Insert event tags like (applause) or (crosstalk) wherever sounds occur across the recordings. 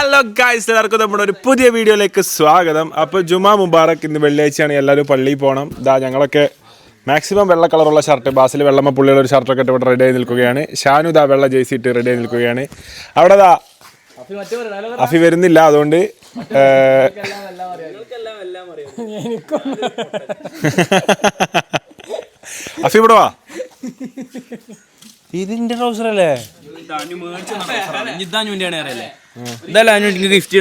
Hello guys എല്ലാവർക്കും നമ്മുടെ ഒരു പുതിയ വീഡിയോയിലേക്ക് സ്വാഗതം. അപ്പോൾ ജുമാ മുബാറക് ഇന്ന് വെള്ളിയാഴ്ചയാണ്. എല്ലാവരും പള്ളിയിൽ പോകണം ഇതാ ഞങ്ങളൊക്കെ മാക്സിമം വെള്ള കളറുള്ള ഷർട്ട് ബാസിൽ വെള്ളമ്മ പുള്ളിയുള്ള ഒരു ഷർട്ടൊക്കെ ഇട്ട് ഇവിടെ റെഡി ആയി നിൽക്കുകയാണ്. ഷാനു ദാ വെള്ള ജേഴ്സി ഇട്ട് റെഡി ആയി നിൽക്കുകയാണ്. അവിടെ ദാ അഫി വരുന്നില്ല അതുകൊണ്ട് അഫി ഇവിടെ വാ. ഇതിന്റെ ട്രൗസർ അല്ലേ? ഇതല്ല അനു ഗിഫ്റ്റ്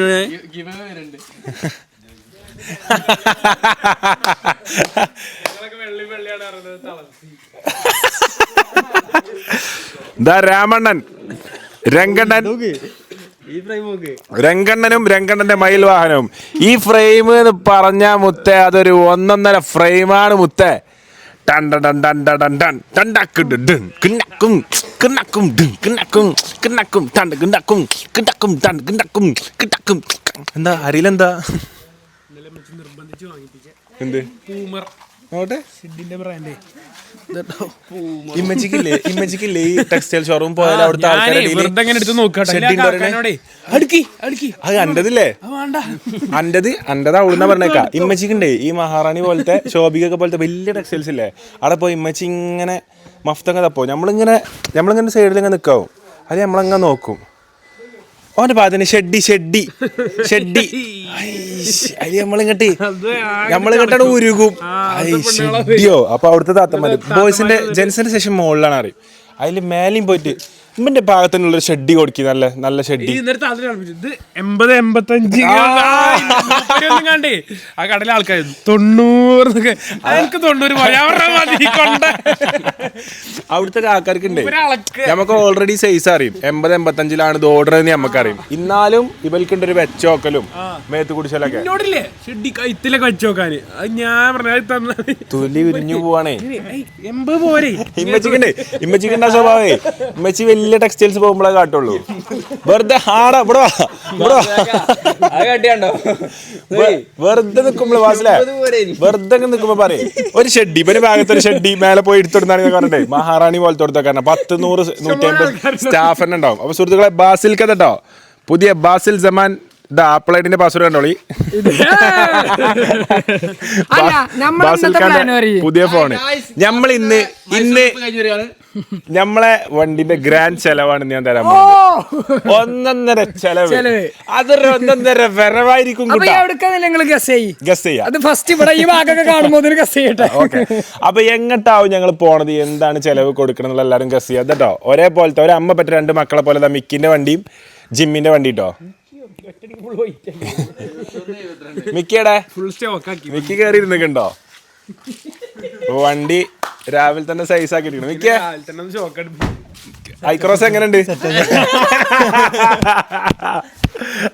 ദാ രാമണ്ണൻ. രംഗണ്ണൻ. രംഗണ്ണനും രംഗണ്ണന്റെ മയിൽ വാഹനവും ഈ ഫ്രെയിം എന്ന് പറഞ്ഞ മുത്തേ അതൊരു ഒന്നൊന്നര ഫ്രെയിമാണ് മുത്തേ. കിണ്ണക്കും ടണ്ട് കിണ്ണക്കും കിണ്ണക്കും എന്താ അരിയിലെന്താ എന്ത്? നോട്ടെ ഇമ്മച്ചിക്കില്ലേ ഇമ്മച്ചിക്കില്ലേ ഈ ടെക്സ്റ്റൈൽ ഷോറൂം പോയാൽ അവിടുത്തെ ആൾക്കാരുടെ അത് അവിടുന്ന് പറഞ്ഞേക്കാ? ഇമ്മച്ചിക്കുണ്ടേ. ഈ മഹാറാണി പോലത്തെ ശോഭികൊക്കെ പോലത്തെ വലിയ ടെക്സ്റ്റൈൽസ് ഇല്ലേ? അവിടെ പോയി ഇമ്മച്ചി ഇങ്ങനെ മഫ്തങ്ങ തപ്പോ. നമ്മളിങ്ങനെ നമ്മളിങ്ങനെ സൈഡിൽ ഇങ്ങനെ നിൽക്കാവും അത് നമ്മളങ്ങനെ നോക്കും. ഓന്റെ പാതിന് ഷെഡി ഷെഡി ഷെഡി. അത് നമ്മളിങ്ങട്ട് നമ്മളിങ്ങട്ടാണ് ഉരുകും. ഷെഡിയോ അപ്പൊ അവിടുത്തെ താത്തമാര് ബോയ്സിന്റെ ജെൻസിന്റെ സെഷൻ മുകളിലാണ് അറിയും. അതിൽ മേലെയും പോയിട്ട് ഇമ്മന്റെ ഭാഗത്തിനുള്ള ഷെഡി കൊടുക്കി നല്ല നല്ല ഷെഡി. ഇന്നത്തെ കളിപ്പിച്ചു ഇത് എൺപത് എൺപത്തഞ്ച് കണ്ടേ. ആ കടലെ ആൾക്കാർ തൊണ്ണൂറ് എനിക്ക് തൊണ്ണൂറ് അവിടുത്തെ ആൾക്കാർക്ക് ഉണ്ട് നമുക്ക് ഓൾറെഡി സൈസ് അറിയും. എൺപത് എൺപത്തഞ്ചിലാണ് ഇത് ഓർഡർ എന്ന് നമുക്കറിയും ഇന്നാലും ഇവൽക്കുണ്ട് ഒരു വെച്ചോക്കലും മേത്ത് കുടിച്ചലൊക്കെ. ഷെഡി കൈത്തിലൊക്കെ വെച്ച് നോക്കാന് അത് ഞാൻ പറഞ്ഞ തുലി വിരിഞ്ഞു പോവാണേ. എൺപത് പോരെ. ഇമ്മച്ചിക്കണ്ടേ. ഇമ്മച്ചിക്കണ്ട സ്വഭാവേ. ഇമ്മച്ചി വലിയ ടെക്സ്റ്റൈൽസ് പോകുമ്പോഴേ കാട്ടുള്ളൂ. വെറുതെ ഹാടാ ഇവിടെ ഇവിടെ വെറുതെ നിക്കുമ്പോൾ വാസിലെ വെറുതെ നിക്കുമ്പോ പറയും. ഒരു ഷെഡി ഇവന് ഭാഗത്ത് ഒരു ഷെഡി മേലെ പോയി എടുത്തെടുത്താണ് പറഞ്ഞേ മഹാറാണി പോലത്തെ കൊടുത്തോ കാരണം. പത്ത് നൂറ് നൂറ്റി അമ്പത് സ്റ്റാഫ് തന്നെ ഉണ്ടാവും. അപ്പൊ സുഹൃത്തുക്കളെ ബാസിൽ കഥ കേട്ടോ പുതിയ ബാസിൽ ജമാൻ ഇതാ ആപ്പിൾ ഐഡിന്റെ പാസ്വേഡ് കണ്ടോളി. (laughs) ബാസിൽ ഖാന്റെ പുതിയ ഫോണ് നമ്മൾ ഇന്ന് ഇന്ന് നമ്മളെ വണ്ടിന്റെ ഗ്രാൻഡ് ചെലവാണ് ഞാൻ തരാൻ പോകുന്നത് ഒന്നൊന്നര ചെലവ്. അത് അതൊരു ഒന്നൊന്നര വരവായിരിക്കും അപ്പൊ എവിടക്കാന്നില്ല നിങ്ങൾ ഗസ് ചെയ്യ്? ഗസ് ചെയ്യാം. അത് ഫസ്റ്റ് ഇവിടെ ഈ ഭാഗമൊക്കെ കാണുമ്പോ ഗസ് ചെയ്യട്ടെ. (laughs) ഓക്കെ എങ്ങട്ടാവും ഞങ്ങൾ പോണത്? എന്താണ് ചെലവ് കൊടുക്കണം എന്നുള്ള എല്ലാവരും ഗസ് ചെയ്യാം. കേട്ടോ. ഒരേപോലത്തെ ഒരു അമ്മ പറ്റ രണ്ട് മക്കളെ പോലെ ദാ മിക്കിന്റെ വണ്ടിയും ജിമ്മിന്റെ വണ്ടി കേട്ടോ മിക്കിയുടെ? ഫുൾ സ്റ്റോക്ക് ആക്കി. മിക്കി കയറി ഇരുന്നിട്ടുണ്ടോ വണ്ടി രാവിലെ തന്നെ സൈസ് ആക്കിയിട്ടുണ്ട് മിക്കിയ? അടുപ്പിച്ചു. ഐക്രോസ് എങ്ങനെയുണ്ട്?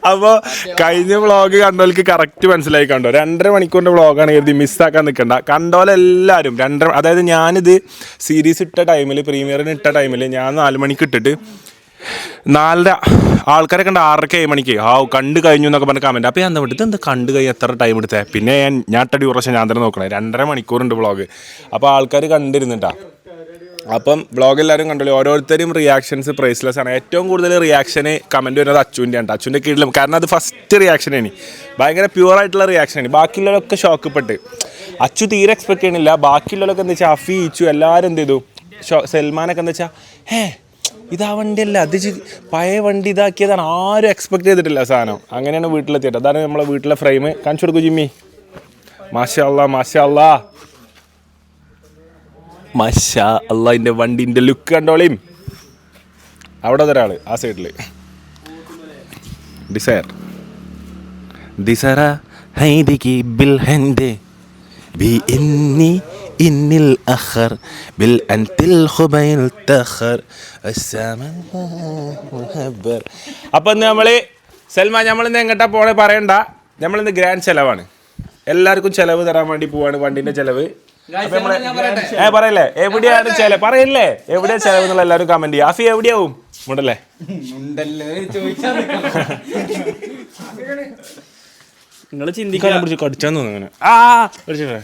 അപ്പോ കഴിഞ്ഞ വ്ളോഗ് കണ്ടോൽക്ക് കറക്റ്റ് മനസ്സിലായി കണ്ടോ? രണ്ടര മണിക്കൂറിന്റെ വ്ളോഗാണ് കരുതി മിസ്സാക്കാൻ നിൽക്കണ്ട കണ്ടോലെല്ലാവരും രണ്ടര അതായത് ഞാനിത് സീരീസ് ഇട്ട ടൈമിൽ പ്രീമിയറിന് ഇട്ട ടൈമിൽ ഞാൻ നാല് മണിക്ക് ഇട്ടിട്ട് നാലര ആൾക്കാരെ കണ്ട ആറരക്ക് ഏഴ് മണിക്ക്. ആ കണ്ടു കഴിഞ്ഞു എന്നൊക്കെ പറഞ്ഞ കമന്റ് അപ്പോൾ ഞാൻ എന്താ വിട്ടത്? എന്താ കണ്ടു കഴിഞ്ഞ് എത്ര ടൈം എടുത്തേ? പിന്നെ ഞാൻ ഞാൻ ടടി ഉറച്ച ഞാൻ തന്നെ നോക്കണേ. രണ്ടര മണിക്കൂറുണ്ട് വ്ളോഗ് അപ്പോൾ ആൾക്കാർ കണ്ടിരുന്നിട്ടാ. അപ്പം ബ്ലോഗ് എല്ലാവരും കണ്ടല്ലോ. ഓരോരുത്തരും റിയാക്ഷൻസ് പ്രൈസ്ലെസ് ആണ്. ഏറ്റവും കൂടുതൽ റിയാക്ഷന് കമന്റ് വരുന്നത് അച്ചുവിന്റെ ആണ് അച്ചുവിന്റെ കീഴിലും. കാരണം അത് ഫസ്റ്റ് റിയാക്ഷൻ ആണ്. ഭയങ്കര പ്യുവർ ആയിട്ടുള്ള റിയാക്ഷൻ ആണ്. ബാക്കിയുള്ളവരൊക്കെ ഷോക്ക് പെട്ട് അച്ചു തീരെ എക്സ്പെക്ട് ചെയ്യണില്ല. ബാക്കിയുള്ളവരൊക്കെ എന്താ വെച്ചാൽ അഫി ഇച്ചു എല്ലാവരും എന്ത് ചെയ്തു? സൽമാനൊക്കെ എന്താ വെച്ചാൽ ഹേ ഇതാ വണ്ടിയല്ല അത് പഴയ വണ്ടി ഇതാക്കിയതാണ്. ആരും എക്സ്പെക്ട് ചെയ്തിട്ടില്ല സാധനം. അങ്ങനെയാണ് വീട്ടിലെത്തിയത്. അതാണ് നമ്മളെ വീട്ടിലെ ഫ്രെയിം കാണിച്ചു കൊടുക്കൂ ജിമ്മി. മാഷാ മാഷല്ല മാഷാ അല്ല അള്ളാഹിന്റെ വണ്ടിന്റെ ലുക്ക് കണ്ടോളിയും അവിടെ ഒരാൾ ആ സൈഡിൽ ഡിസയർ. ഡിസറ ഹൈദിക്ക് ബിൽ ഹൻഡ് ബി ഇന്നി ഇന്നിൽ അഖർ ബിൽ അൻതിൽ ഖുബൈൽ തഖർ അപ്പൊ ഇന്ന് നമ്മൾ സൽമാൻ നമ്മളിന്ന് എങ്ങോട്ടാ പോണേ പറയണ്ട. നമ്മളിന്ന് ഗ്രാൻഡ് ചെലവാണ്. എല്ലാവർക്കും ചെലവ് തരാൻ വേണ്ടി പോവാണ് വണ്ടിന്റെ ചെലവ്. ഏ പറയല്ലേ? എവിടെയാണ് ചെലവ് പറയല്ലേ? എവിടെയാ ചെലവ് എന്നുള്ള എല്ലാവരും കമന്റ് ചെയ്യാം അഫി എവിടെയാവും? മുണ്ടല്ലേ? നിങ്ങൾ ചിന്തിക്കാൻ പിടിച്ച് കടിച്ചാന്ന് തോന്നുന്നു ആ കടിച്ചിട്ടേ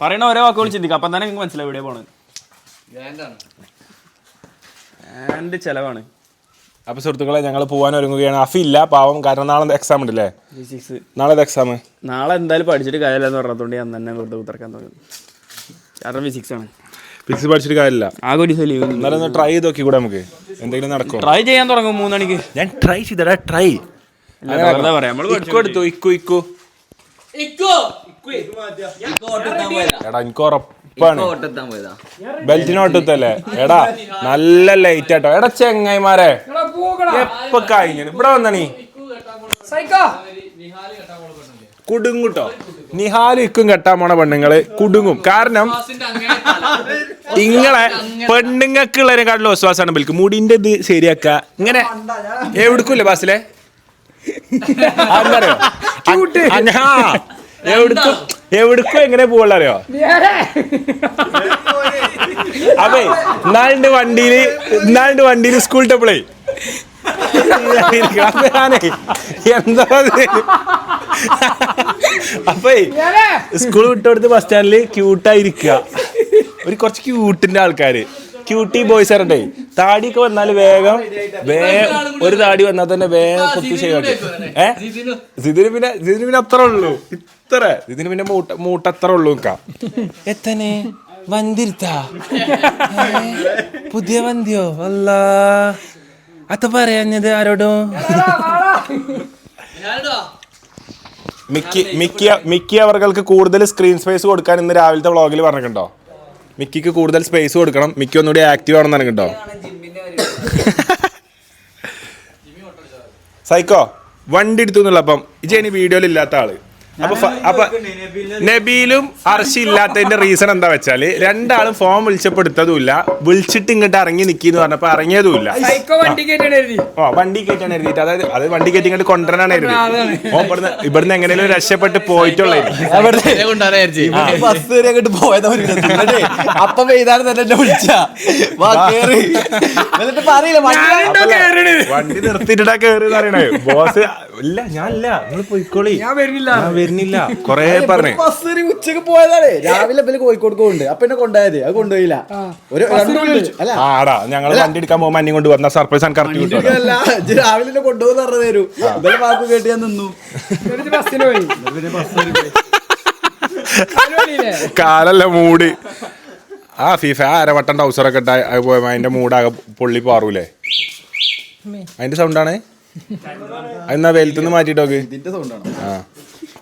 പറയണ ഓരോ വാക്കുകൾ ചിന്തിക്കുക അപ്പം തന്നെ നിങ്ങൾക്ക് മനസ്സിലാവും എവിടെ പോണത്. ആൻഡ് ചെലവാണ്. അപ്പൊ സുഹൃത്തുക്കളെ ഞങ്ങൾ പോകാൻ ഒരുങ്ങുകയാണ്. അഫി ഇല്ല. പാവം കാരണം നാളെ എക്സാം ഉണ്ടല്ലേ? ഫിസിക്സ്. നാളെ എക്സാം നാളെ എന്തായാലും പഠിച്ചിട്ട് കാര്യമില്ലെന്ന് പറഞ്ഞതുകൊണ്ട് ഞാൻ തന്നെ വെറുതെ ഉത്തരക്കാൻ തുടങ്ങി. കാരണം ഫിസിക്സ് ആണ്. ഫിസിക്സ് പഠിച്ചിട്ട് കാര്യമില്ല. ആകെ ഒരു ദിവസം ലീവ് എന്നാലും ഒന്ന് ട്രൈ ചെയ്ത് നോക്കി കൂടെ നമുക്ക്? എന്തെങ്കിലും നടക്കും ട്രൈ ചെയ്യാൻ തുടങ്ങും മൂന്നണിക്ക് ഞാൻ ട്രൈ ചെയ്തടാ ട്രൈ പറയാം. ഇക്കു എടുത്തു ഇക്കു. ഇക്കു. എടാ എനിക്ക് ഉറപ്പാണ്. ബെൽറ്റിനോട്ടത്തല്ലേ (laughs) എടാ നല്ല ലൈറ്റ് ആട്ടോ. എടാ ചെങ്ങായിമാരെ. എപ്പൊ കഴിഞ്ഞു ഇവിടെ വന്നണി. കുടുങ്ങുട്ടോ. നിഹാലിക്കും ഇക്കും കെട്ടാൻ പോണ പെണ്ണുങ്ങൾ കുടുങ്ങും. കാരണം ഇങ്ങളെ പെണ്ണുങ്ങൾക്കുള്ളതിനെക്കാട്ടിലും വിശ്വാസമാണ് ബിൽക്ക്. മുടിന്റെ ഇത് ശരിയാക്ക. ഇങ്ങനെ എവിടുക്കൂല്ലേ ബസ്സിലെ (laughs) അറിയോ? എവിടുക്കും എവിടുക്കും എങ്ങനെ പോവുള്ള അറിയോ അതെ ഇന്നാളിന്റെ വണ്ടിയിൽ ഇന്നാളിന്റെ വണ്ടിയിൽ സ്കൂൾ ടപ്പിളേ എന്താ അപ്പേ സ്കൂൾ വിട്ടോടുത്ത് ബസ് സ്റ്റാൻഡിൽ ക്യൂട്ടായിരിക്കുക ഒരു കുറച്ച് ക്യൂട്ടിന്റെ ആൾക്കാര്. ക്യൂട്ടി ബോയ്സ് ആരട്ടെ? താടിയൊക്കെ വന്നാൽ വേഗം വേഗം ഒരു താടി വന്നാൽ തന്നെ വേഗം കുത്തി ശരിയാക്കി. ഏ? ഇതിന് പിന്നെ ഇതിന് പിന്നെ അത്ര ഉള്ളൂ. ഇത്ര. ഇതിന് പിന്നെ മൂട്ട മൂട്ട അത്ര ഉള്ളൂ നിക്കാം എത്തനെ? വന്തിരുത്താ? പുതിയ വന്തിയോ? അല്ല. അത്ത പറയാഞ്ഞത് ആരോടോ? മിക്കി മിക്കി മിക്കി അവർക്ക് കൂടുതൽ സ്ക്രീൻ സ്പേസ് കൊടുക്കാൻ ഇന്ന് രാവിലത്തെ വ്ളോഗിൽ പറഞ്ഞിട്ടുണ്ടോ? മിക്കിക്ക് കൂടുതൽ സ്പേസ് കൊടുക്കണം. മിക്കി ഒന്നുകൂടി ആക്റ്റീവ് ആണെന്ന് കേട്ടോ. (laughs) സൈക്കോ വണ്ടി എടുത്തു എന്നുള്ള അപ്പം ഇനി വീഡിയോയിൽ ഇല്ലാത്ത ആൾ. അപ്പൊ അപ്പൊ നബീലും അർഷി ഇല്ലാത്തതിന്റെ റീസൺ എന്താ വെച്ചാൽ രണ്ടാളും ഫോൺ വിളിച്ചപ്പെടുത്തതുമില്ല. വിളിച്ചിട്ട് ഇങ്ങോട്ട് ഇറങ്ങി നിക്കിന്ന് പറഞ്ഞപ്പോ ഇറങ്ങിയതുമില്ല. സൈക്കോ വണ്ടി കയറ്റാണ് എഴുതി. ഓ വണ്ടി കയറ്റാണ് എഴുതിയിട്ട്. അതായത് അത് വണ്ടി കയറ്റി ഇങ്ങോട്ട് കൊണ്ടുവരാനാണ് എഴുതി ഓ ഇവിടുന്ന് ഇവിടുന്ന് എങ്ങനെയും രക്ഷപ്പെട്ട് പോയിട്ടുള്ളത് ബസ് വരെ അങ്ങോട്ട് പോയതാ. എന്നിട്ടേ പെയ്താണ് തന്നെ എന്നെ വിളിച്ച. വാ കേറി. എന്നിട്ട് പറയില്ല വണ്ടി വണ്ടി നിർത്തിയിട്ടാ കേറി അറിയണേ ബോസ് ഇല്ല ഞാൻ ഇല്ല നിങ്ങൾ പോയിക്കോളി. ഞാൻ വരുന്നില്ല. ഞാൻ വരുന്നില്ല. (laughs) കൊറേ പറഞ്ഞു. ബസ് ഒരു ഉച്ചയ്ക്ക് പോയതാണ്. രാവിലെ പിന്നെ കോഴിക്കോട് പോകുന്നുണ്ട് അപ്പൊ എന്നെ കൊണ്ടുപോയത് അത് കൊണ്ടുപോയില്ല. ഒരു രണ്ട് വിളിച്ചു. അല്ല. ആടാ ഞങ്ങൾ വണ്ടി എടുക്കാൻ പോകുമ്പോ അന്യം കൊണ്ട് വന്ന സർപ്രൈസ് ആണ് കറക്റ്റ് കിട്ടും അല്ല. ഇജ്ജ് രാവിലെ എന്നെ കൊണ്ടുപോകുന്ന പറഞ്ഞു തരൂ. ഇവരെ വാക്ക് കേട്ട് ഞാൻ നിന്നു. എന്നിട്ട് ബസ്സിന് പോയി. അതിന് വഴിയില്ലേ? കാലല്ല മൂടി. ആ ഫിഫ അരവട്ടം ട്രൗസറൊക്കെ ഇട്ട അതിന്റെ മൂടാകെ പൊള്ളി പാറൂലേ. അതിന്റെ സൗണ്ടാണ് എന്നാ വെയിലത്തുനിന്ന് മാറ്റിട്ടോക്ക് ഇതിന്റെ സൗണ്ടാണ് ആ.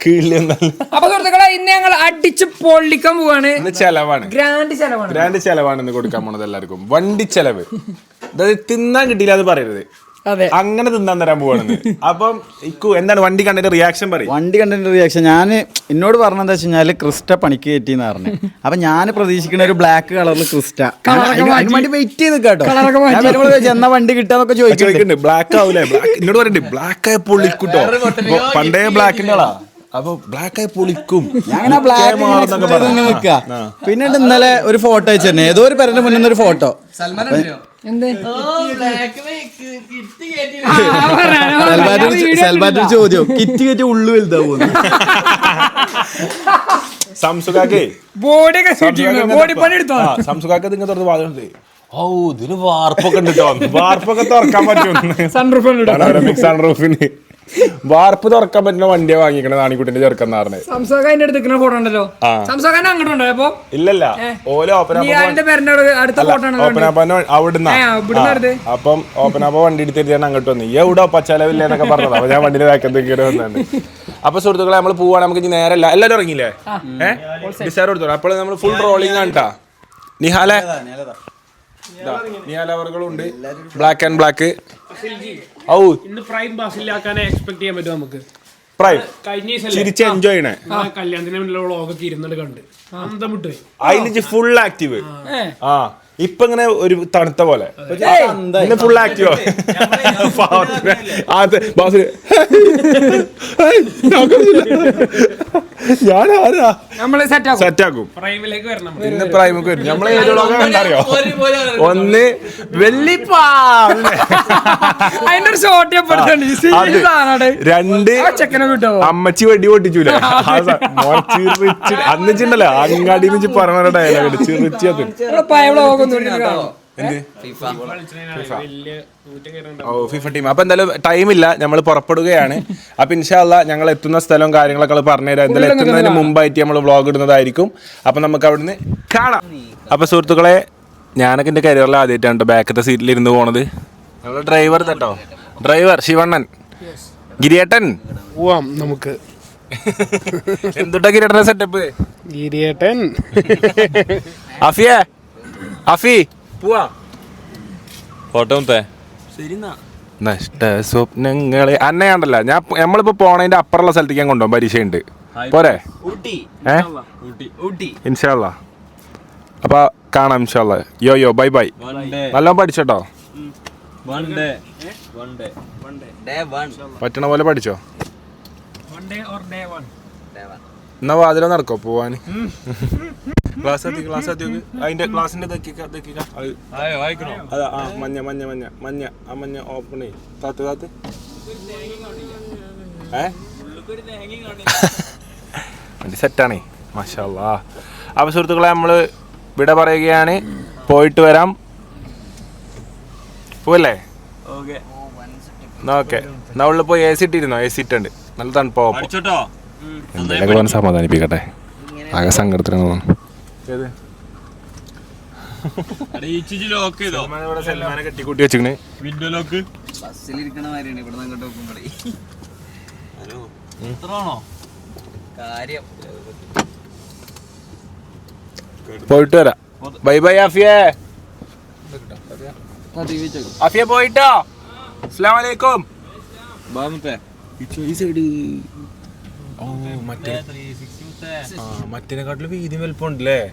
കീഴിൽ അപ്പൊ സുഹൃത്തുക്കളെ ഇന്ന് ഞങ്ങൾ അടിച്ച് പൊള്ളിക്കാൻ പോവാണ്. ഇന്ന് ചെലവാണ്. ഗ്രാൻഡ് ചെലവാണ്. ഗ്രാൻഡ് ചെലവാണ് ഇന്ന് കൊടുക്കാൻ പോണത് എല്ലാവർക്കും. വണ്ടി ചെലവ്. അതായത് തിന്നാൻ കിട്ടിയില്ല അത് പറയരുത്. അങ്ങനെ തിന്നാൻ തരാൻ പോവാണ് അപ്പം ഇക്കു എന്താണ് വണ്ടി കണ്ടിട്ട് റിയാക്ഷൻ പറയും. വണ്ടി കണ്ടതിന്റെ റിയാക്ഷൻ ഞാൻ എന്നോട് പറഞ്ഞതെന്താ വെച്ച് കഴിഞ്ഞാൽ ക്രിസ്റ്റ പണിക്ക് കയറ്റി എന്ന് പറഞ്ഞു. അപ്പൊ ഞാൻ പ്രതീക്ഷിക്കുന്ന ഒരു ബ്ലാക്ക് കളറിൽ ക്രിസ്റ്റ. വെയിറ്റ് ചെയ്ത് കേട്ടോ ചോദിച്ചു, എന്നാ വണ്ടി കിട്ടാന്നൊക്കെ ചോദിക്കുന്നുണ്ട് ചോദിക്കുന്നുണ്ട് ബ്ലാക്ക് ആവൂലേ? ബ്ലാക്ക് എന്നോട് പറയണ്ടേ ബ്ലാക്ക് ആയ പൊളിക്കൂട്ടോ പണ്ടേ ബ്ലാക്കിന്റെ അപ്പൊ ബ്ലാക്ക് ആയി പൊളിക്കും. ഞാൻ അങ്ങനെ ബ്ലാക്ക് മാറുന്നൊക്കെ പറഞ്ഞു. പിന്നീട് ഇന്നലെ ഒരു ഫോട്ടോ അയച്ചു ഏതോ ഒരു പേരന്റെ മുന്നിൽ ഒരു ഫോട്ടോ സെൽബാറ്റ് ചോദ്യം. കിറ്റ് കയറ്റി ഉള്ളു സംസുഖാക്കേ ബോഡിയൊക്കെ ബോഡി പണി എടുത്തോ? സംസുഖാക്ക് നിങ്ങൾ തുറന്ന് വാദമുണ്ട് ഓ ഇതിന് വാർപ്പൊക്കെ ഉണ്ട് കേട്ടോ വാർപ്പൊക്കെ തുറക്കാൻ പറ്റും. സൺറൂഫ് സൺറൂഫിന് വാർപ്പ് തുറക്കാൻ പറ്റുന്ന വണ്ടിയെ വാങ്ങിക്കണ നാണിക്കുട്ടിന്റെ ചെറുക്കന്നാറിന് പറഞ്ഞത് സംസാഖ അതിന്റെ അടുത്ത് നിൽക്കുന്ന ഫോട്ടോ ഉണ്ടല്ലോ. അങ്ങോട്ട് ഉണ്ടോ അപ്പൊ? ഇല്ലല്ല. ഓല അവിടുന്ന്. അപ്പം ഓപ്പനാപ്പ വണ്ടി എടുത്തിട്ട് ഞാൻ അങ്ങോട്ട് വന്നു. എവിടെ പച്ചലവില്ല എന്നൊക്കെ പറഞ്ഞത്. അപ്പൊ ഞാൻ വണ്ടിയുടെ വേക്കത്ത് കയറി വന്നുണ്ട് അപ്പൊ സുഹൃത്തുക്കളെ നമ്മൾ പോവാണ്. നമുക്ക് ഇനി നേരല്ല. എല്ലാരും ഇറങ്ങിയില്ലേ ഏഹ് ഡിസൈർ കൊടുത്തു അപ്പോൾ നമ്മൾ ഫുൾ റോളിംഗ് ആണ് കേട്ടാ നിഹാലെ. അവർകളുണ്ട് ബ്ലാക്ക് ആൻഡ് ബ്ലാക്ക് ഔ. ഇന്ന് പ്രൈം ബസ്സിലാക്കാനെ എക്സ്പെക്ട് ചെയ്യാൻ പറ്റും നമുക്ക്? പ്രൈം കഴിഞ്ഞ ദിവസം ചിരിച്ച് എൻജോയ് ചെയ്യണേ. കല്യാണത്തിന് മുന്നിലുള്ള വ്ളോഗൊക്കെ ഇരുന്നിട്ട് കണ്ട്. അന്തം വിട്ട് ഫുൾ ആക്റ്റീവ് ആ. ഇപ്പൊ ഇങ്ങനെ ഒരു തണുത്ത പോലെ. ഇന്ന് ഫുൾ ആക്റ്റീവ്. ഞാൻ ആരാ നമ്മൾ സെറ്റ് ആക്കും. സെറ്റ് ആക്കും പ്രൈമിലേക്ക് വരും. നമ്മളെ അറിയോ ഒന്ന് വെള്ളിപ്പാ അതിന്റെ ഒരു ഷോട്ട് രണ്ട് ആ ചെക്കനെ വിട്ടോ. അമ്മച്ചി വെടി പൊട്ടിച്ചൂല? അന്ന് ചിണ്ടല്ലോ അങ്ങാടി പറഞ്ഞ ഡയലോഗ് ചിറിച്ചത് ഫിഫ. ടീം. അപ്പൊ എന്തായാലും ടൈമില്ല നമ്മൾ പുറപ്പെടുകയാണ്. അപ്പൊ ഇൻഷാല്ല ഞങ്ങൾ എത്തുന്ന സ്ഥലവും കാര്യങ്ങളൊക്കെ പറഞ്ഞുതരാം എന്തായാലും എത്തുന്നതിന് മുമ്പായിട്ട് നമ്മൾ വ്ളോഗ് ഇടുന്നതായിരിക്കും. അപ്പൊ നമുക്ക് അവിടുന്ന് കാണാം. അപ്പൊ സുഹൃത്തുക്കളെ ഞാനൊക്കെ എന്റെ കരിയറിൽ ആദ്യമായിട്ടാണ് ബാക്കത്തെ സീറ്റിൽ ഇരുന്ന് പോണത്. ഞങ്ങളുടെ ഡ്രൈവർ തട്ടോ ഡ്രൈവർ ശിവണ്ണൻ. ഗിരിയേട്ടൻ. പോവാം നമുക്ക്. എന്തുട്ടാ ഗിരിയേട്ടൻ സെറ്റപ്പ് ഗിരിയേട്ടൻ. അഫിയെ. അഫി പോവാ. ഫോട്ടോ മുത്തേ നഷ്ട സ്വപ്നങ്ങളെ. അന്നയാണ്ടല്ല ഞാൻ നമ്മളിപ്പോ പോണതിന്റെ അപ്പുറമുള്ള സ്ഥലത്തേക്ക് ഞാൻ കൊണ്ടുപോകും പരീക്ഷയുണ്ട്. പോരെ? ഊട്ടി. ഏ? ഊട്ടി. ഊട്ടി. ഇൻഷാല്ല അപ്പൊ കാണാം ഇൻഷാല്ല യോ യോ ബൈ ബൈ. വൺ ഡേ നല്ലോണം പഠിച്ചോട്ടോ? One day one day one day day one പറ്റണ പോലെ പഠിച്ചോ? One day or day one എന്നാ വാതിലോ നടക്കോ പോവാന്? (laughs) ക്ലാസ് എത്തി ക്ലാസ് എത്തി നോക്ക്. അതിന്റെ ക്ലാസ്സിന്റെ തെക്കിക്ക തെക്കിക്ക. അത് ആയോ വായിക്കണോ? അതാ ആ മഞ്ഞ മഞ്ഞ മഞ്ഞ മഞ്ഞ ആ മഞ്ഞ ഓപ്പൺ ചെയ്യും. താത്ത് താത്ത്. ഏ? വണ്ടി സെറ്റാണേ. മഷാല്ലാ. അപ്പൊ സുഹൃത്തുക്കളെ നമ്മൾ വിട പറയുകയാണ്. പോയിട്ട് വരാം. പോവല്ലേ? ഓക്കെ. എന്നാ ഉള്ളിൽ പോയി എ സി ഇട്ടിരുന്നോ? എ സി ഇട്ടുണ്ട്. നല്ല തണുപ്പോ എന്തെങ്കിലുമൊക്കെ സമാധാനിപ്പിക്കട്ടെ. ആകെ സങ്കടത്തിലാണ്. തോന്നുന്നു ഏത്? കെട്ടിക്കൂട്ടി വെച്ചിക്കണ്. വിൻഡോ ലോക്ക് ബസ്സിലിരിക്കണ മാതിരിയാണ് ഇവിടെ നിന്ന് അങ്ങോട്ട് നോക്കുമ്പോഴേ എത്രയാണോ? കാര്യം. പോയിട്ട് വരാം. ബൈ ബൈ അഫിയെ അഫിയെ പോയിട്ടോ. അസ്സലാമു അലൈക്കും. ഈ ഓ മറ്റേ ആ മറ്റേനെക്കാട്ടിലും വീതി വലിപ്പമുണ്ടല്ലേ?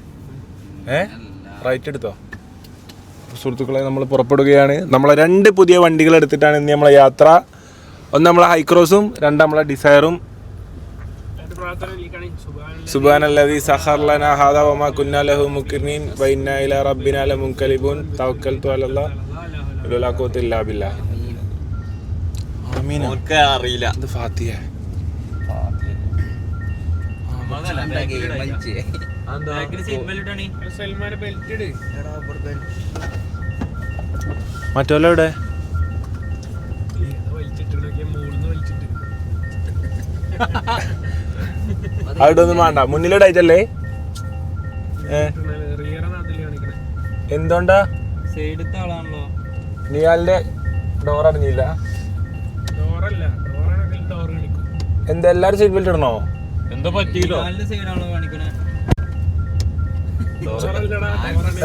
ഏ? റൈറ്റ് എടുത്തോ? സുഹൃത്തുക്കളെ നമ്മൾ പുറപ്പെടുകയാണ്. നമ്മളെ രണ്ട് പുതിയ വണ്ടികൾ എടുത്തിട്ടാണ് ഇന്ന് നമ്മളെ യാത്ര. ഒന്ന് നമ്മളെ ഹൈക്രോസും രണ്ട് നമ്മളെ ഡിസയറും. സുബാനല്ലദി സഖർ ലനാ ഹാദാ വമാ കുന്നാ ലഹു മുഖ്രിനീൻ വഇന്നാ ഇലാ റബ്ബിനാ ലമുൻകലിബൂൻ. തവക്കൽതു ആമീൻ. അറിയില്ല. ഇത് ഫാത്തിഹ. വലിച്ചിട്ട് അവിടെ ഒന്നും വേണ്ട. മുന്നിലോട്ടായിട്ടല്ലേ എന്തുകൊണ്ടാ? നിയാലിന്റെ ഡോർ അടഞ്ഞില്ല. ഡോറല്ല ഡോറാണെങ്കിൽ ഡോർ കാണിക്കും. എന്താ എല്ലാരും സീറ്റ് ബെൽറ്റ് ഇടണോ? എന്തോ പറ്റിയില്ലോ?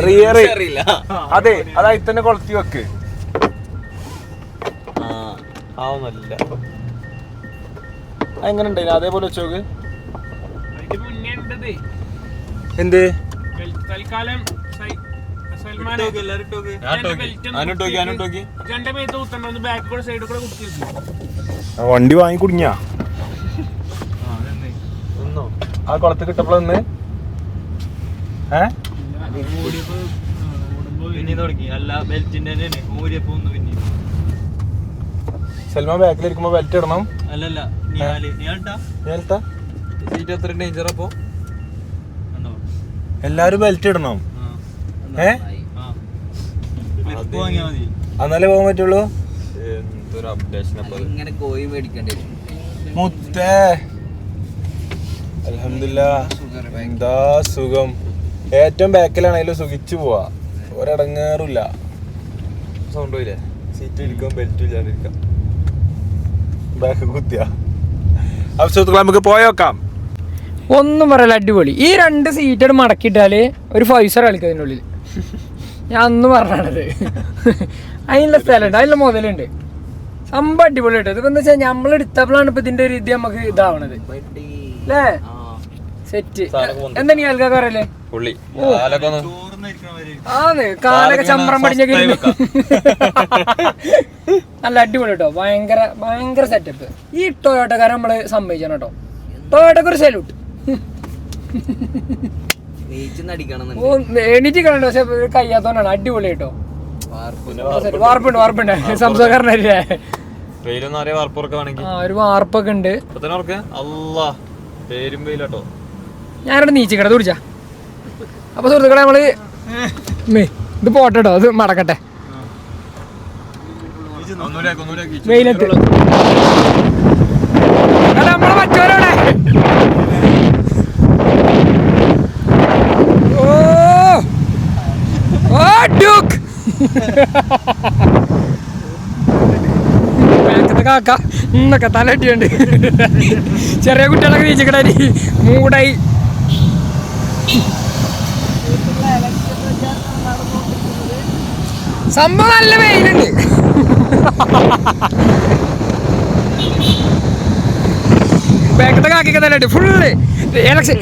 റിയർ അതെ അതായി തന്നെ കൊളത്തി വെക്ക്. ആ ആവുന്നല്ല എങ്ങനെ ഉണ്ടായി അതേപോലെ വെച്ചോക്ക് എന്ത്? തൽക്കാലം സൈ- വാങ്ങി അനുട്ടോക്കി ആ കുളത്ത് കിട്ടപ്പോഴൊന്ന് ഏ? സൽമാൻ ബാക്കിലിരിക്കുമ്പോ ബെൽറ്റ് ഇടണം. അല്ലല്ല സീറ്റ് അത്ര ഡേഞ്ചർ അപ്പോ? കണ്ടോ? എല്ലാരും ബെൽറ്റ് ഇടണം. ഏ? എന്നാലേ പോകാൻ പറ്റുള്ളൂ? എന്തൊരു അപ്ഡേഷൻ മുത്തേ. എന്താ സുഖം? ഏറ്റവും ബാക്കിലാണെങ്കിലും സുഖിച്ചു പോവാ. ഒരടങ്ങാറില്ല. സൗണ്ട് പോയില്ലേ? സീറ്റ് ഇരിക്കാൻ ബെൽറ്റ് ഇല്ലാതിരിക്കാം ബാക്ക് കുത്തിയ. അപ്പൊ സുഹൃത്തുക്കളെ നമുക്ക് പോയോക്കാം ഒന്നും പറയല അടിപൊളി. ഈ രണ്ട് സീറ്റ് മടക്കിയിട്ടാൽ ഒരു ഫൈവ് സ്റ്റാർ കളിക്കും അതിന്റെ ഉള്ളിൽ ഞാൻ അന്ന് പറഞ്ഞത്. അതിനുള്ള സ്ഥലമുണ്ട് അതിനുള്ള മുതലുണ്ട്. സംഭവം അടിപൊളി കേട്ടോ ഇതിപ്പോ എന്താ വെച്ചാൽ നമ്മൾ എടുത്തപ്പോഴാണ് ഇപ്പൊ ഇതിന്റെ ഒരു ഇത് നമുക്ക് ഇതാവണത്. അല്ലേ സെറ്റ്. എന്താ നീ ആൾക്കാർക്ക് പറയല്ലേ പുള്ളി. ആന്ന് കാലൊക്കെ ചമ്രം പടിഞ്ഞൊക്കെ. (laughs) നല്ല അടിപൊളി കേട്ടോ. ഭയങ്കര ഭയങ്കര സെറ്റപ്പ് ഈ ടൊയോട്ടക്കാരെ നമ്മൾ സമ്മതിക്കണം കേട്ടോ. ടൊയോട്ടക്ക് ഒരു സല്യൂട്ട് ഓ എണീറ്റ് കാണണ്ട പക്ഷെ കയ്യാത്തോണ്ടാണ് അടിപൊളി കേട്ടോ. വാർപ്പുണ്ട്. വാർപ്പുണ്ട് സംസാരക്കാരനല്ലേ വെയിലൊന്നും അറിയാൻ വാർപ്പുറക്കെ വേണമെങ്കിൽ ആ ഒരു വാർപ്പൊക്കെ ഉണ്ട്. അല്ലാ പേരും വെയിലാട്ടോ. ഞാനിവിടെ നീച്ചിക്കട തുടിച്ച അപ്പൊ സുഹൃത്തുക്കളെ നമ്മൾ മെയ് ഇത് പോട്ടോ ഇത് മടക്കട്ടെ. വെയിലത്ത്. നമ്മളെ കാക്ക ഇന്നൊക്കെ തലട്ടിയുണ്ട് ചെറിയ കുട്ടികളൊക്കെ വീച്ചിക്കടാനി മൂടായി. സംഭവം നല്ല വെയിലുണ്ട്. ബാക്കത്തെ കാക്കിയൊക്കെ തലട്ടി ഫുള്ള് ഇലക്ഷൻ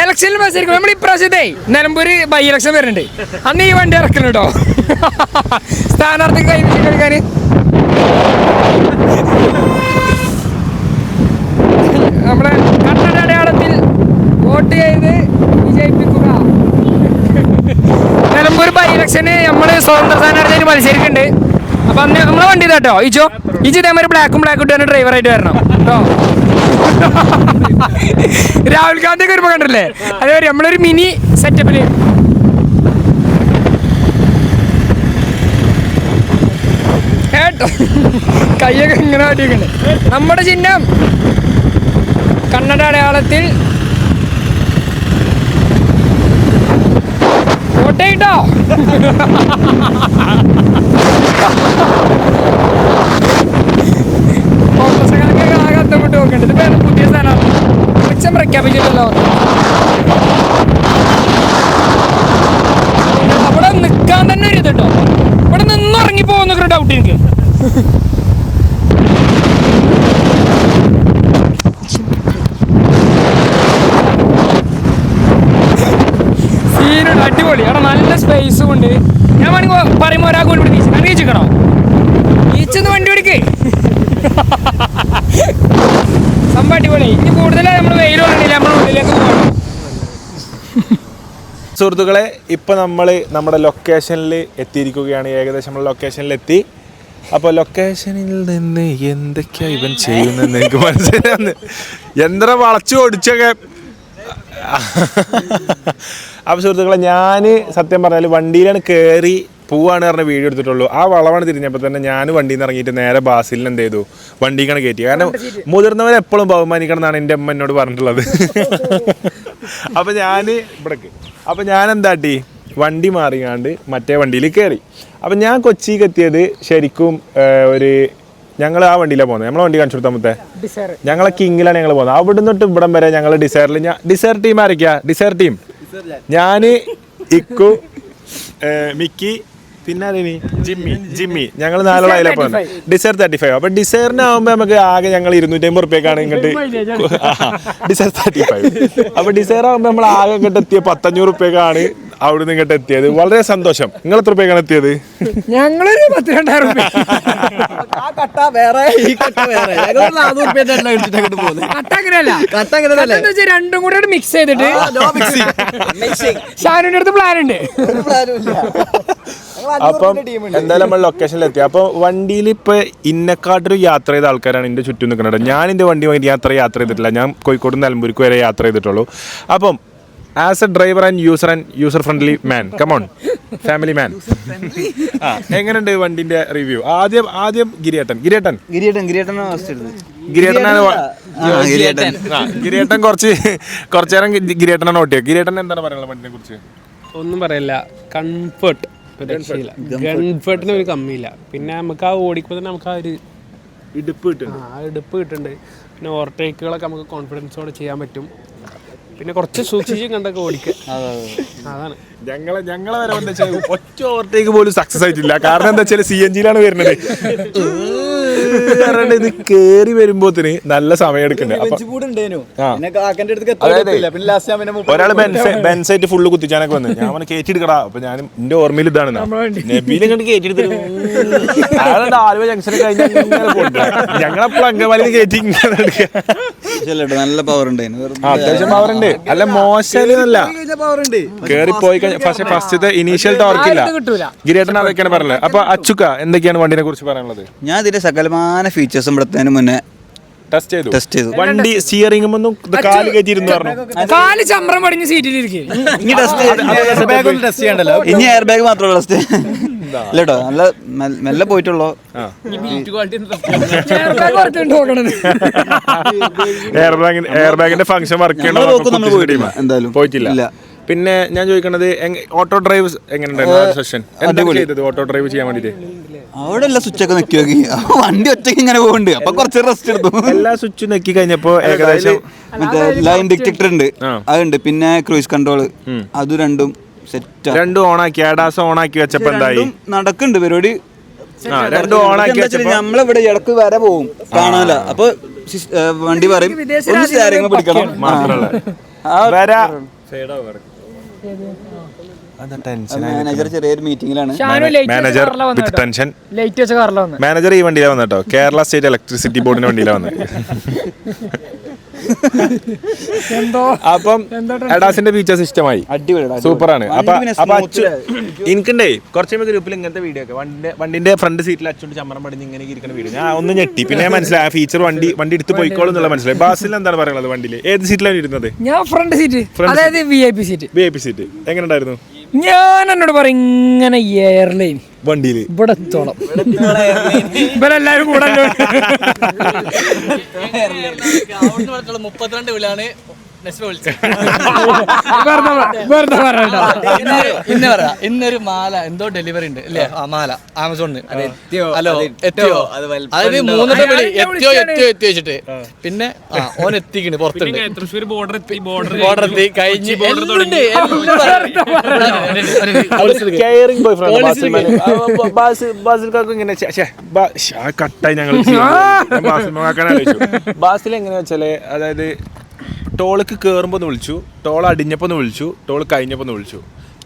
ഇലക്ഷനിൽ മത്സരിക്കും നമ്മൾ ഇപ്രാവശ്യത്തെ നിലമ്പൂര് ബൈ ഇലക്ഷൻ വരുന്നുണ്ട്. അന്ന് ഈ വണ്ടി ഇറക്കണം കേട്ടോ സ്ഥാനാർത്ഥി കൈവശം കളിക്കാൻ നമ്മുടെ കണ്ണട അടയാളത്തിൽ വോട്ട് ചെയ്ത് വിജയിപ്പിക്കുക നിലമ്പൂർ ബൈ ഇലക്ഷന് നമ്മൾ സ്വതന്ത്ര സ്ഥാനാർത്ഥിയായിട്ട് മത്സരിക്കുന്നുണ്ട്. അപ്പൊ അന്ന് നമ്മളെ വണ്ടി കേട്ടോ ഇജോ ഇജ് ഇതേമാതിരി ബ്ലാക്കും ബ്ലാക്കും ഇട്ട് തന്നെ ഡ്രൈവറായിട്ട് വരണം. കേട്ടോ (laughs) രാഹുൽ ഗാന്ധി ഒക്കെ ഒരുപാട് കണ്ടല്ലേ അതേപോലെ നമ്മളൊരു മിനി സെറ്റപ്പിൽ കേട്ടോ കയ്യൊക്കെ ഇങ്ങനെ നമ്മുടെ ചിഹ്നം കന്നഡ അടയാളത്തിൽ കോട്ടയിട്ടോ (laughs) കോൺഗ്രസ്സുകാർക്ക് ആകെ അന്തപ്പെട്ട് നോക്കേണ്ടത് ഇപ്പൊ ഏതാ പുതിയ സ്ഥാനം മെച്ചം പ്രഖ്യാപിച്ചിട്ടല്ലോ അവിടെ നിൽക്കാൻ തന്നെ ഒരു ഇത് ഇവിടെ നിന്നിറങ്ങി പോകുന്നൊക്കെ ഡൗട്ട് എനിക്ക്. അടിപൊളി. അവിടെ നല്ല സ്പേസും ഉണ്ട്. ഞാൻ വേണമെങ്കിൽ പറയുമ്പോൾ ഒരാൾക്ക് കൂടി ബീച്ച് അങ്ങനെ നീച്ചിക്കണോ? ബീച്ചൊന്ന് വണ്ടി പിടിക്കേ. സംഭവം അടിപൊളി. ഇനി കൂടുതലായി നമ്മൾ വെയിൽ നമ്മൾ ഉള്ളിലേക്ക് പോകണം സുഹൃത്തുക്കളെ ഇപ്പൊ നമ്മൾ നമ്മുടെ ലൊക്കേഷനിൽ എത്തിയിരിക്കുകയാണ്. ഏകദേശം നമ്മൾ ലൊക്കേഷനിൽ എത്തി. അപ്പോൾ ലൊക്കേഷനിൽ നിന്ന് എന്തൊക്കെയാണ് ഇവൻ ചെയ്യുന്നതെന്ന് എനിക്ക് മനസ്സിലാന്ന് യന്ത്രം വളച്ചു ഓടിച്ചൊക്കെ (laughs) അപ്പോൾ സുഹൃത്തുക്കളെ ഞാൻ സത്യം പറഞ്ഞാൽ വണ്ടിയിലാണ് കയറി പോവാണ് പറഞ്ഞ വീഡിയോ എടുത്തിട്ടുള്ളൂ. ആ വളവാണ് തിരിഞ്ഞപ്പോൾ തന്നെ ഞാൻ വണ്ടിയിൽ നിന്ന് ഇറങ്ങിയിട്ട് നേരെ ബാസിലിൽ എന്ത് ചെയ്തു? വണ്ടിക്കാണ് കയറ്റി കാരണം മുതിർന്നവരെ എപ്പോഴും ബഹുമാനിക്കണം എന്നാണ് എന്റെ അമ്മ എന്നോട് പറഞ്ഞിട്ടുള്ളത്. (laughs) അപ്പോൾ ഞാൻ ഇവിടേക്ക്. അപ്പോൾ ഞാൻ എന്താട്ടി വണ്ടി മാറിയാണ്ട് മറ്റേ വണ്ടിയിൽ കയറി അപ്പം ഞാൻ കൊച്ചിക്ക് എത്തിയത് ശരിക്കും ഒരു ഞങ്ങൾ ആ വണ്ടിയിലാണ് പോകുന്നത് നമ്മളെ വണ്ടി കാണിച്ചു കൊടുത്താൽ മുത്തേ. ഞങ്ങളെ കിങ്ങിലാണ് ഞങ്ങൾ പോകുന്നത് അവിടെ നിന്നിട്ട് ഇവിടം വരെ ഞങ്ങൾ ഡിസയറിൽ ഞാൻ ഡിസയർ ടീം ആരൊക്കെയാ? ഡിസയർ ടീം ഞാൻ ഇക്കു മിക്കി പിന്നെ ജിമ്മി ജിമ്മി. ഞങ്ങൾ നാലോളം അതിലെ പോകുന്നത് ഡിസയർ തേർട്ടി ഫൈവ് അപ്പൊ ഡിസയറിനാകുമ്പോൾ നമുക്ക് ആകെ ഞങ്ങൾ ഇരുന്നൂറ്റി അമ്പത് റുപ്യക്കാണ് ഇങ്ങോട്ട് ഡിസയർ തേർട്ടി ഫൈവ് അപ്പൊ ഡിസയർ ആകുമ്പോൾ നമ്മൾ ആകെ ഇങ്ങോട്ട് എത്തിയ പത്തഞ്ഞൂറ് റുപ്യക്കാണ് അവിടെ നിന്ന് ഇങ്ങോട്ട് എത്തിയത്. വളരെ സന്തോഷം. നിങ്ങൾ എത്ര റുപ്യക്കാണ് എത്തിയത്? ഞങ്ങളൊരു പത്തിരണ്ടായിരം കട്ട വേറെ ഈ കട്ട വേറെ. നാനൂറ് റുപ്യ എടുത്തിട്ട് അങ്ങോട്ട് പോകുന്നത് കട്ട അങ്ങനെയല്ല. കട്ട അങ്ങനെ കട്ട എന്താ വെച്ചാ രണ്ടും കൂടെ മിക്സ് ചെയ്തിട്ട്. (laughs) ഷാനുവിന്റെ അടുത്ത് പ്ലാൻ ഉണ്ട്. അപ്പം എന്തായാലും നമ്മൾ ലൊക്കേഷനിൽ എത്തി. അപ്പോൾ വണ്ടിയിൽ ഇപ്പൊ ഇന്നക്കാട്ടൊരു യാത്ര ചെയ്ത ആൾക്കാരാണ് എന്റെ ചുറ്റും നിൽക്കുന്നത് ഞാൻ എന്റെ വണ്ടി വാങ്ങി യാത്ര യാത്ര ചെയ്തിട്ടില്ല. ഞാൻ കോഴിക്കോട് നിലമ്പൂർക്ക് വരെ യാത്ര ചെയ്തിട്ടുള്ളൂ. അപ്പം as a driver and user and user friendly man come on family man ആ എങ്ങനെയുണ്ട് വണ്ടിന്റെ റിവ്യൂ ആദ്യം ആദ്യം ഗിരിയേട്ടൻ. ഗിരിയേട്ടൻ. ഗിരിയേട്ടൻ ഗിരിയേട്ടൻ ഗിരിയേട്ടനാണ് വ- ആ, ഗിരിയേട്ടൻ. കുറച്ച് കുറച്ചു നേരം ഗിരിയേട്ടനാണ് ഓട്ടിയത് ഗിരിയേട്ടൻ എന്താണ് പറയാനുള്ളത് വണ്ടിനെ കുറിച്ച്? ഒന്നും പറയില്ല. കംഫർട്ട് കംഫർട്ടിന് ഒരു കമ്മിയില്ല. പിന്നെ നമുക്ക് ആ ഓടിക്കുമ്പോൾ തന്നെ നമുക്ക് ആ ഒരു ഇടുപ്പ് കിട്ടും ആ ഇടുപ്പ് കിട്ടുന്നുണ്ട്. പിന്നെ ഓവർടേക്കുകളൊക്കെ നമുക്ക് കോൺഫിഡൻസോടെ ചെയ്യാൻ പറ്റും. പിന്നെ കുറച്ച് സൂക്ഷിച്ചും കണ്ടൊക്കെ ഓടിക്കുക. അതാണ്. ഞങ്ങളെ ഞങ്ങളെ വരെ എന്താ വെച്ചാൽ ഒറ്റ ഓവർടേക്ക് പോലും സക്സസ് ആയിട്ടില്ല. കാരണം എന്താ വെച്ചാൽ സി എൻ ജിയിലാണ് വരുന്നത്. കാരണം ഇത് കേറി വരുമ്പോത്തിന് നല്ല സമയം എടുക്കുന്നുണ്ട് ഒരാൾ ബെൻസൈറ്റ് ഫുള്ള് കുത്തിച്ചാനൊക്കെ വന്നു. ഞാൻ അവനെ കയറ്റിയെടുക്കടാ അപ്പൊ ഞാൻ എന്റെ ഓർമ്മയിൽ ഇതാണ് നബീനെ കണ്ട് കയറ്റിയെടുത്തിട്ട് (laughs) അയാളുടെ ആലുവ ജംഗ്ഷനിൽ കഴിഞ്ഞാൽ ഞങ്ങളപ്പോൾ അങ്കമാലിയിൽ കയറ്റി ഇങ്ങനെ. നല്ല പവർ ഉണ്ട് അത്യാവശ്യം പവർ ഉണ്ട്. അല്ല മോശമല്ല പവർ ഉണ്ട്. കേറി പോയി കഴിഞ്ഞാൽ പക്ഷെ ഫസ്റ്റത്തെ ഇനീഷ്യൽ ടോർക്കില്ല ഗിരിയേട്ടൻ അതൊക്കെയാണ് പറഞ്ഞത്. അപ്പൊ അച്ചുക്ക എന്തൊക്കെയാണ് വണ്ടിനെ കുറിച്ച് പറയാനുള്ളത്? ഞാൻ ഇതിന്റെ സകലമാന ഫീച്ചേഴ്സും ഇവിടത്തേന് മുന്നേ ടെസ്റ്റ് ചെയ്തു. ടെസ്റ്റ് ചെയ്തു. വണ്ടി സ്റ്റിയറിംഗ് ഒന്നും കാൽ കയറ്റിയിരുന്നു പറഞ്ഞു? കാൽ ചമ്രം പടിഞ്ഞ് സീറ്റിലിരിക്കും ഇനി ടെസ്റ്റ് ടെസ്റ്റ് ചെയ്യണ്ടല്ലോ. ഇനി എയർ ബാഗ് മാത്രമേ ടെസ്റ്റ് ഇല്ലട്ടോ നല്ല മെല്ലെ പോയിട്ടുള്ളൂ. എയർ ബാഗിന്റെ ഫംഗ്ഷൻ വർക്ക് ചെയ്യണം? എന്തായാലും. പോയിട്ടില്ല. ഇല്ല. പിന്നെ ഞാൻ ചോദിക്കണത് ഓട്ടോ ഡ്രൈവ് എങ്ങനെയുണ്ടായിരുന്നു സെഷൻ അടിപൊളി. ചെയ്തത് ഓട്ടോ ഡ്രൈവ് ചെയ്യാൻ വേണ്ടിട്ട് അവിടെ എല്ലാ സ്വിച്ച് ഒക്കെ നിക്കി നോക്കി വണ്ടി ഒറ്റയ്ക്ക് ഇങ്ങനെ പോകുന്നുണ്ട് അപ്പൊ കുറച്ച് റെസ്റ്റ് എടുത്തു. എല്ലാ സ്വിച്ചും നെക്കി കഴിഞ്ഞപ്പോ ഏകദേശം മറ്റേ ലൈൻ ഡിറ്റക്ടർ ഉണ്ട്. അതുണ്ട്. പിന്നെ ക്രൂസ് കൺട്രോൾ അത് രണ്ടും സെറ്റ് രണ്ടും ഓണാക്കി ആഡാസ് ഓണാക്കി വെച്ചപ്പോ എന്തായി? നടക്കുന്നുണ്ട്. പരിപാടി രണ്ടും ഓണാക്കി നമ്മളിവിടെ ഇടയ്ക്ക് വരെ പോകും കാണാനല്ല. അപ്പൊ വണ്ടി പറയും ഒരു ഒന്ന് സ്റ്റാരിങ് പിടിക്കണം. മാത്രല്ല ആ. വരാ. മാനേജർ ചെറിയൊരു മീറ്റിംഗിലാണ് മാനേജർ വിത്ത് ടെൻഷൻ ലൈറ്റ് വെച്ച കാറിലാ വന്നത് മാനേജർ ഈ വണ്ടിയിലാണ് വന്നട്ടോ കേരള സ്റ്റേറ്റ് ഇലക്ട്രിസിറ്റി ബോർഡിന്റെ വണ്ടിയിലാണ് വന്നത്. (laughs) എന്തോ? അപ്പം അഡാസിന്റെ ഫീച്ചേഴ്സ് ഇഷ്ടമായി. അടിപൊളി സൂപ്പറാണ്. അപ്പൊ വണ്ടി പിന്നെ അപ്പൊ അച്ചു എനിക്കുണ്ടേ കുറച്ച് ഗ്രൂപ്പിൽ ഇങ്ങനത്തെ വീഡിയോ ഒക്കെ. വണ്ടിന്റെ വണ്ടിന്റെ ഫ്രണ്ട് സീറ്റിൽ അച്ചുകൊണ്ട് ചമ്മറം പടിഞ്ഞ് ഇങ്ങനെ ഇരിക്കുന്ന വീഡിയോ ഞാൻ ഒന്ന് ഞെട്ടി. പിന്നെ ഞാൻ മനസ്സിലായി ആ ഫീച്ചർ വണ്ടി വണ്ടി എടുത്ത് പോയിക്കോളും എന്നുള്ള മനസ്സിലായി. ബാസിൽ എന്താണ് പറയുന്നത് വണ്ടിയിൽ ഏത് സീറ്റിലാണ് ഇരുന്നത് ഞാൻ ഫ്രണ്ട് സീറ്റ് അതായത് V I P seat V I P seat എങ്ങനെ ഉണ്ടായിരുന്നു? ഞാൻ എന്നോട് പറയും ഇങ്ങനെ എയർലൈൻ വണ്ടിയിൽ ഇവിടെ എത്തോളം ഇവരെല്ലാരും കൂടെ (laughs) മുപ്പത്തിരണ്ട് വിലാണ് (laughs) ഇന്ന് പറയാ ഇന്നൊരു മാല എന്തോ ഡെലിവറി ഉണ്ട് അല്ലേ ആ മാല. ആമസോണിന് ഹലോ എത്തിയോ? അതായത് മൂന്നിട്ട് വിളി എത്തിയോ എത്തിയോ എത്തി വെച്ചിട്ട്. പിന്നെ ആ ഓൻ എത്തിക്കണ് പുറത്തുണ്ട്. തൃശ്ശൂർ ബോർഡർ എത്തി ബോർഡർ ബോർഡർ എത്തി കഴിഞ്ഞ് കട്ടായി ഞങ്ങൾ (laughs) ബാസിൽ എങ്ങനെയാ വെച്ചാൽ അതായത് ടോൾക്ക് കേറുമ്പോ ഒന്ന് വിളിച്ചു ടോൾ അടിഞ്ഞപ്പോ ഒന്ന് വിളിച്ചു ടോൾ കഴിഞ്ഞപ്പോ ഒന്ന് വിളിച്ചു.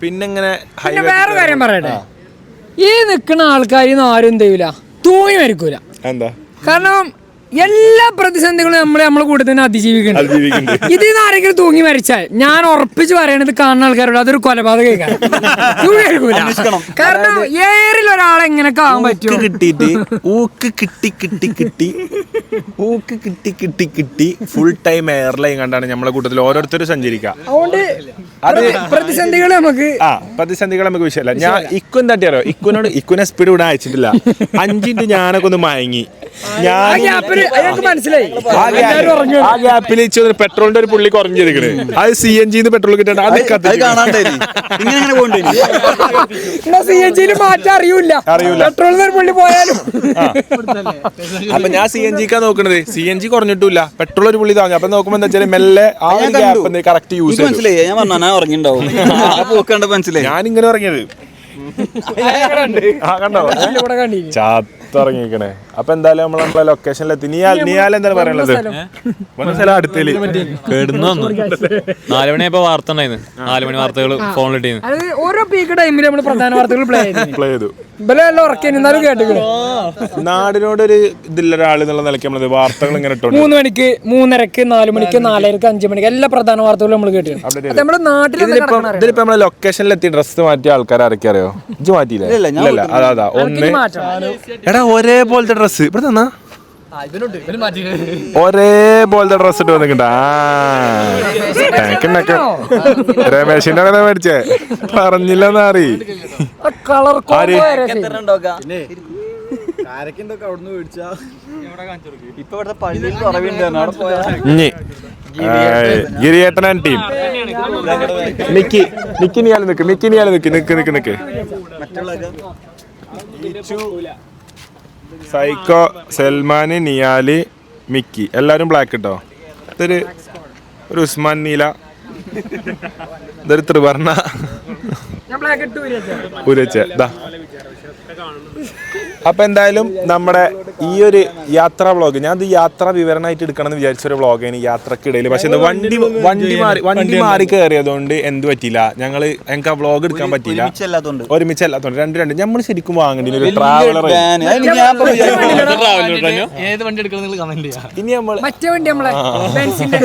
പിന്നെ ഇങ്ങനെ പിന്നെ വേറെ കാര്യം പറയട്ടെ? ഈ നിൽക്കുന്ന ആൾക്കാരിന്ന് ആരും എന്ത് ചെയ്യൂല? തൂങ്ങി മരിക്കൂല. എന്താ? കാരണം എല്ലാ പ്രതിസന്ധികളും നമ്മൾ നമ്മളെ കൂടെ തന്നെ അതിജീവിക്കുന്നുണ്ട്. ഇതിൽ നിന്ന് ആരെങ്കിലും തൂങ്ങി മരിച്ചാൽ ഞാൻ ഉറപ്പിച്ച് പറയണത് കാണുന്ന ആൾക്കാരോട് അതൊരു കൊലപാതകം കാരണം ഏറിൽ ഒരാളെ എങ്ങനെയൊക്കെ ആവാൻ പറ്റും കിട്ടിയിട്ട് ഊക്ക് കിട്ടി കിട്ടി കിട്ടി ഊക്ക് കിട്ടി കിട്ടി കിട്ടി ഫുൾ ടൈം എയർലൈൻ കണ്ടാണ് നമ്മളെ കൂട്ടത്തിൽ ഓരോരുത്തരും സഞ്ചരിക്കുക അതുകൊണ്ട് പ്രതിസന്ധികൾ നമുക്ക് ആ പ്രതിസന്ധികൾ നമുക്ക് വിഷയമല്ല. ഞാൻ ഇക്കു തട്ടി അറിയോ? ഇക്കുനോട് ഇക്കുനെ സ്പീഡ് ഇവിടെ അയച്ചിട്ടില്ല. അഞ്ചിന്റെ ഞാനൊക്കെ ഒന്ന് മയങ്ങി. ഞാൻ അയാൾക്ക് മനസ്സിലായി. ആ ഗ്യാ- ആ ഗ്യാപ്പിൽ പെട്രോളിന്റെ ഒരു പുള്ളി കുറഞ്ഞിരിക്കണ്. അത് സി എൻ ജിന്ന് പെട്രോൾ കിട്ടണ്ട അത് സി എൻ ജിയിൽ മാറ്റം അറിയൂല അറിയൂല. ഒരു പുള്ളി പോയാലും. അപ്പൊ ഞാൻ സി എൻ ജിക്കാ നോക്കണത്. സി എൻ ജി കുറഞ്ഞിട്ടില്ല. പെട്രോൾ ഒരു പുള്ളി താങ്ങി. അപ്പൊ നോക്കുമ്പോ എന്താ വെച്ചാൽ മെല്ലെ ആ ഒരു ഗ്യാപ്പ് കറക്റ്റ് യൂസ് മനസ്സിലായി. ഞാൻ പറഞ്ഞ ഞാൻ ഉറങ്ങിണ്ടാവും. മനസ്സിലായി. ഞാൻ ഇങ്ങനെ കണ്ടില്ല ചാത്തിറങ്ങിക്കണേ അപ്പൊ എന്തായാലും നമ്മൾ നമ്മളെ ലൊക്കേഷനിലെത്തി നീയാൽ നീയാൽ എന്താണ് പറയുന്നത് വന്ന സ്ഥലം അടുത്തേൽ. കേടുന്നു നാല് മണിയായപ്പോ വാർത്ത ഉണ്ടായിരുന്നു നാല് മണി വാർത്തകൾ ഫോണിലിട്ടിരുന്നു അത് ഓരോ പീക്ക് ടൈമിൽ നമ്മൾ പ്രധാന വാർത്തകൾ പ്ലേ പ്ലേ ചെയ്തു. (laughs) ഇവലെ എല്ലാം ഉറക്കി എന്നാലും കേട്ടിക്കണേ. നാടിനോടൊരു ഇതില്ല ഒരാൾ എന്നുള്ള നിലയ്ക്ക് നമ്മളത് വാർത്തകൾ ഇങ്ങനെ ഇട്ടോണ്ട് മൂന്ന് മണിക്ക് മൂന്നരക്ക് നാല് മണിക്ക് നാലരക്ക് അഞ്ച് മണിക്ക് എല്ലാ പ്രധാന വാർത്തകളും നമ്മൾ കേട്ടു അത് നമ്മുടെ നാട്ടിൽ ഇതിലിപ്പം. ഇതിലിപ്പോ നമ്മളെ ലൊക്കേഷനിലെത്തി ഡ്രസ്സ് മാറ്റിയ ആൾക്കാർ ആരൊക്കെ അറിയോ? ഇത് മാറ്റിയില്ല? ഇല്ല, അതാ ഒന്ന് എടാ ഒരേപോലത്തെ ഡ്രസ്സ് ഇവിടെ തന്നാ ഒരേ പോലത്തെ ഒരേപോലത്തെ ഡ്രസ് ഇട്ട് വന്നിട്ടുണ്ട്. ആ രമേശിന്റെ മേടിച്ചേ. പറഞ്ഞില്ലെന്നറി ഇനി ഗിരിയേട്ടനാൻ ടീം നിക്കി നിക്കി നിക്ക് നിക്കി നിക്ക് നിക്ക് നിക്ക് നിക്ക്. സൈക്കോ സൽമാൻ നിയാലി മിക്കി. എല്ലാവരും ബ്ലാക്ക് കേട്ടോ ഇതൊരു ഒരു ഉസ്മാൻ നീല. ഇതൊരു ത്രിവർണ. ഉരച്ച ദാ. അപ്പൊ എന്തായാലും നമ്മുടെ ഈ ഒരു യാത്രാ വ്ളോഗ് ഞാൻ ഇത് യാത്രാ വിവരണമായിട്ട് എടുക്കണം എന്ന് വിചാരിച്ച ഒരു വ്ളോഗാണ് യാത്രക്കിടയിൽ പക്ഷെ വണ്ടി വണ്ടി മാറി വണ്ടി മാറി കയറിയതുകൊണ്ട് എന്ത് പറ്റിയില്ല. ഞങ്ങൾ ഞങ്ങൾക്ക് ആ വ്ളോഗ് എടുക്കാൻ പറ്റിയില്ല. ഒരുമിച്ചല്ലാത്തോണ്ട്. രണ്ട് രണ്ട്. നമ്മൾ ശരിക്കും വാങ്ങേണ്ടി ഒരു ട്രാവലർ van. അത് ഞാൻ ഇപ്പൊ വിചാരിക്കുന്നു. ഏത് വണ്ടി എടുക്കണം നിങ്ങൾ കമന്റ് ചെയ്യാം. ഇനി നമ്മൾ മറ്റേ വണ്ടി നമ്മളെ ബെൻസിന്റെ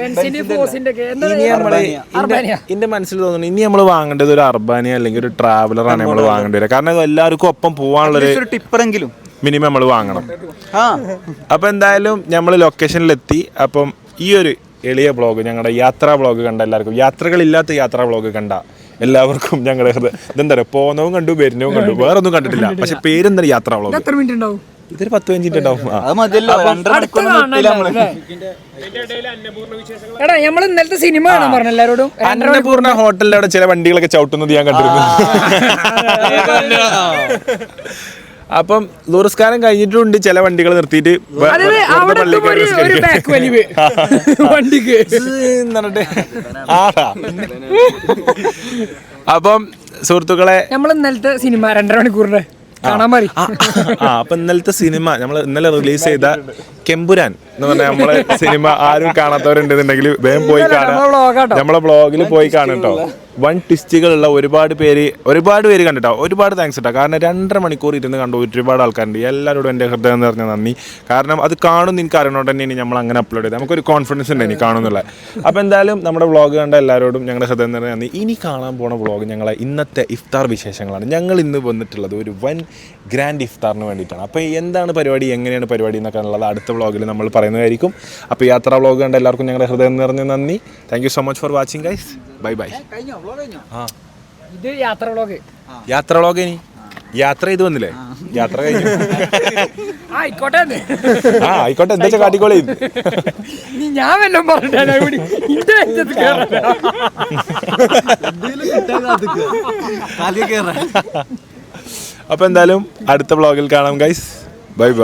ബെൻസിന്റെ ഫോസിന്റെ ഒക്കെ. എന്താ ഇനി നമ്മൾ അർബാനിയ. എന്റെ മനസ്സിൽ തോന്നുന്നു ഇനി നമ്മൾ വാങ്ങേണ്ടത് ഒരു അർബാനിയ അല്ലെങ്കിൽ ഒരു ട്രാവലർ ആണ് നമ്മൾ വാങ്ങേണ്ടി വരിക. കാരണം എല്ലാവർക്കും ഒപ്പം പോവാനുള്ളൊരു ഒരു ടിപ്പറെങ്കിലും മിനിമം നമ്മൾ വാങ്ങണം. ആ. അപ്പോൾ എന്തായാലും നമ്മൾ ലൊക്കേഷനിലെത്തി അപ്പം ഈ ഒരു എളിയ ബ്ലോഗ് ഞങ്ങളുടെ യാത്രാ ബ്ലോഗ് കണ്ട എല്ലാവർക്കും. യാത്രകളില്ലാത്ത യാത്രാ ബ്ലോഗ് കണ്ട എല്ലാവർക്കും ഞങ്ങളുടെ ഹൃദയ ഇതെന്താ പറയുക പോകുന്നവും കണ്ടു വരുന്നവും കണ്ടു. വേറെ ഒന്നും കണ്ടിട്ടില്ല. പക്ഷെ പേരെന്താ യാത്രാ ബ്ലോഗ് എത്ര മിനിറ്റ് ഉണ്ടാവും ഇതൊരു പത്ത് ഉണ്ടാവും? എടാ നമ്മൾ ഇന്നലത്തെ സിനിമ കാണാൻ പറഞ്ഞു എല്ലാരോടും അന്നപൂർണ ഹോട്ടലിൽ അവിടെ ചില വണ്ടികളൊക്കെ ചവിട്ടുന്നത് ഞാൻ കണ്ടിരുന്നു. (laughs) അപ്പം ദൂരസ്കാരം കഴിഞ്ഞിട്ടുണ്ട്. ചില വണ്ടികൾ നിർത്തിയിട്ട് (laughs) വണ്ടിക്ക്. അപ്പം സുഹൃത്തുക്കളെ നമ്മൾ ഇന്നലത്തെ സിനിമ രണ്ടര മണിക്കൂറിന്റെ കാണാൻ ആ. അപ്പൊ ഇന്നലത്തെ സിനിമ നമ്മൾ ഇന്നലെ റിലീസ് ചെയ്ത കെമ്പുരാൻ എന്ന് പറഞ്ഞാൽ നമ്മളെ സിനിമ ആരും കാണാത്തവരുണ്ടെന്നുണ്ടെങ്കിൽ വേഗം പോയി കാണാം. നമ്മളെ ബ്ലോഗിൽ പോയി കാണട്ടോ വൺ ട്വിസ്റ്റുകളുള്ള ഒരുപാട് പേര് ഒരുപാട് പേര് കണ്ടിട്ടോ? ഒരുപാട് താങ്ക്സ് കേട്ടോ കാരണം രണ്ടര മണിക്കൂർ ഇരുന്ന് കണ്ടു ഒരുപാട് ആൾക്കാരുണ്ട്. എല്ലാവരോടും എന്റെ ഹൃദയം നിറഞ്ഞ നന്ദി. കാരണം അത് കാണുന്ന എനിക്ക് അറിയണോണ്ട് തന്നെയാണ് നമ്മൾ അങ്ങനെ അപ്ലോഡ് ചെയ്തത്. നമുക്കൊരു കോൺഫിഡൻസ് ഉണ്ട് ഇനി കാണുന്നുള്ള. അപ്പോൾ എന്തായാലും നമ്മുടെ വ്ളോഗ് കണ്ട എല്ലാവരോടും ഞങ്ങളുടെ ഹൃദയം നിറഞ്ഞ നന്ദി. ഇനി കാണാൻ പോണ വ്ളോഗ് ഞങ്ങളെ ഇന്നത്തെ ഇഫ്താർ വിശേഷങ്ങളാണ്. ഞങ്ങൾ ഇന്ന് വന്നിട്ടുള്ളത് ഒരു വൻ ഗ്രാൻഡ് ഇഫ്താറിന് വേണ്ടിയിട്ടാണ്. അപ്പോൾ എന്താണ് പരിപാടി? എങ്ങനെയാണ് പരിപാടി എന്നൊക്കെ ഉള്ളത് അടുത്ത വ്ളോഗിൽ നമ്മൾ പറയുന്നതായിരിക്കും. അപ്പോൾ യാത്രാ വ്ളോഗ് കണ്ട എല്ലാവർക്കും ഞങ്ങളുടെ ഹൃദയം നിറഞ്ഞ നന്ദി. Thank you so much for watching guys bye bye ഇത് യാത്ര വ്ളോഗ് യാത്ര വ്ളോഗ് ഇനി? യാത്ര ചെയ്ത് വന്നില്ലേ? യാത്ര കഴിഞ്ഞു. ആയിക്കോട്ടെ. ആ ആയിക്കോട്ടെ. എന്താ കാട്ടിക്കോളി. ഞാൻ വല്ലതും പറഞ്ഞാൽ അപ്പോൾ എന്തായാലും അടുത്ത ബ്ലോഗിൽ കാണാം ഗൈസ് ബൈ ബൈ